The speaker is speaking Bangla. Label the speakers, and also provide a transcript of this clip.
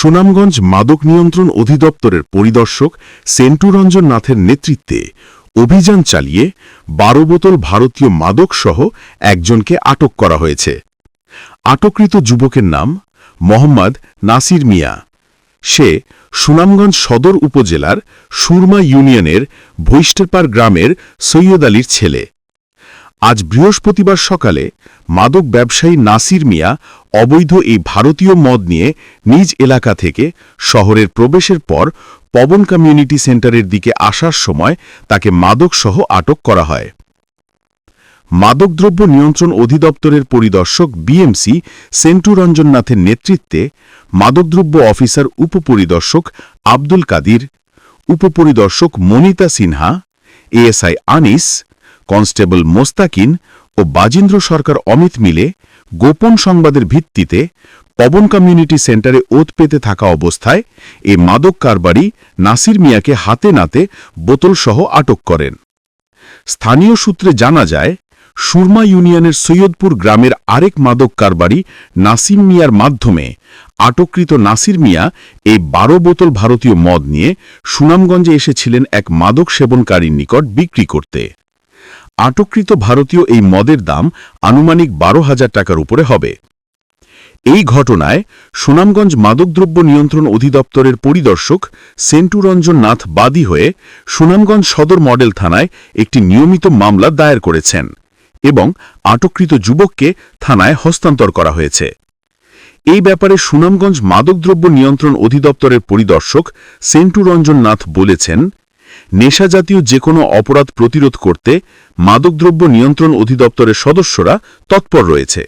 Speaker 1: সুনামগঞ্জ মাদক নিয়ন্ত্রণ অধিদপ্তরের পরিদর্শক সেন্টুরঞ্জন নাথের নেতৃত্বে অভিযান চালিয়ে বারো বোতল ভারতীয় মাদকসহ একজনকে আটক করা হয়েছে। আটককৃত যুবকের নাম মোহাম্মদ নাসির মিয়া। সে সুনামগঞ্জ সদর উপজেলার সুরমা ইউনিয়নের ভৈষ্টেরপার গ্রামের সৈয়দ আলীর ছেলে। আজ বৃহস্পতিবার সকালে মাদক ব্যবসায়ী নাসির মিয়া অবৈধ এই ভারতীয় মদ নিয়ে নিজ এলাকা থেকে শহরের প্রবেশের পর পবন কমিউনিটি সেন্টারের দিকে আসার সময় তাকে মাদকসহ আটক করা হয়। মাদকদ্রব্য নিয়ন্ত্রণ অধিদপ্তরের পরিদর্শক বিএমসি সেন্টুরঞ্জন নাথের নেতৃত্বে মাদকদ্রব্য অফিসার উপপরিদর্শক আব্দুল কাদির, উপপরিদর্শক মনিতা সিনহা, এএসআই আনিস কনস্টেবল মোস্তাকিন ও বাজেন্দ্র সরকার অমিত মিলে গোপন সংবাদের ভিত্তিতে পবন কমিউনিটি সেন্টারে ওত পেতে থাকা অবস্থায় এ মাদক কারবারি নাসির মিয়াকে হাতে নাতে বোতলসহ আটক করেন। স্থানীয় সূত্রে জানা যায়, সুরমা ইউনিয়নের সৈয়দপুর গ্রামের আরেক মাদক কারবারি নাসিম মিয়ার মাধ্যমে আটককৃত নাসির মিয়া এই বারো বোতল ভারতীয় মদ নিয়ে সুনামগঞ্জে এসেছিলেন এক মাদক সেবনকারীর নিকট বিক্রি করতে। আটককৃত ভারতীয় এই মদের দাম আনুমানিক বারো হাজার টাকার উপরে হবে। এই ঘটনায় সুনামগঞ্জ মাদকদ্রব্য নিয়ন্ত্রণ অধিদপ্তরের পরিদর্শক সেন্টুরঞ্জন নাথ বাদী হয়ে সুনামগঞ্জ সদর মডেল থানায় একটি নিয়মিত মামলা দায়ের করেছেন এবং আটককৃত যুবককে থানায় হস্তান্তর করা হয়েছে। এই ব্যাপারে সুনামগঞ্জ মাদকদ্রব্য নিয়ন্ত্রণ অধিদপ্তরের পরিদর্শক সেন্টুরঞ্জন নাথ বলেছেন নেশাজাতীয় যে কোনো অপরাধ প্রতিরোধ করতে মাদকদ্রব্য নিয়ন্ত্রণ অধিদপ্তরের সদস্যরা তৎপর রয়েছে।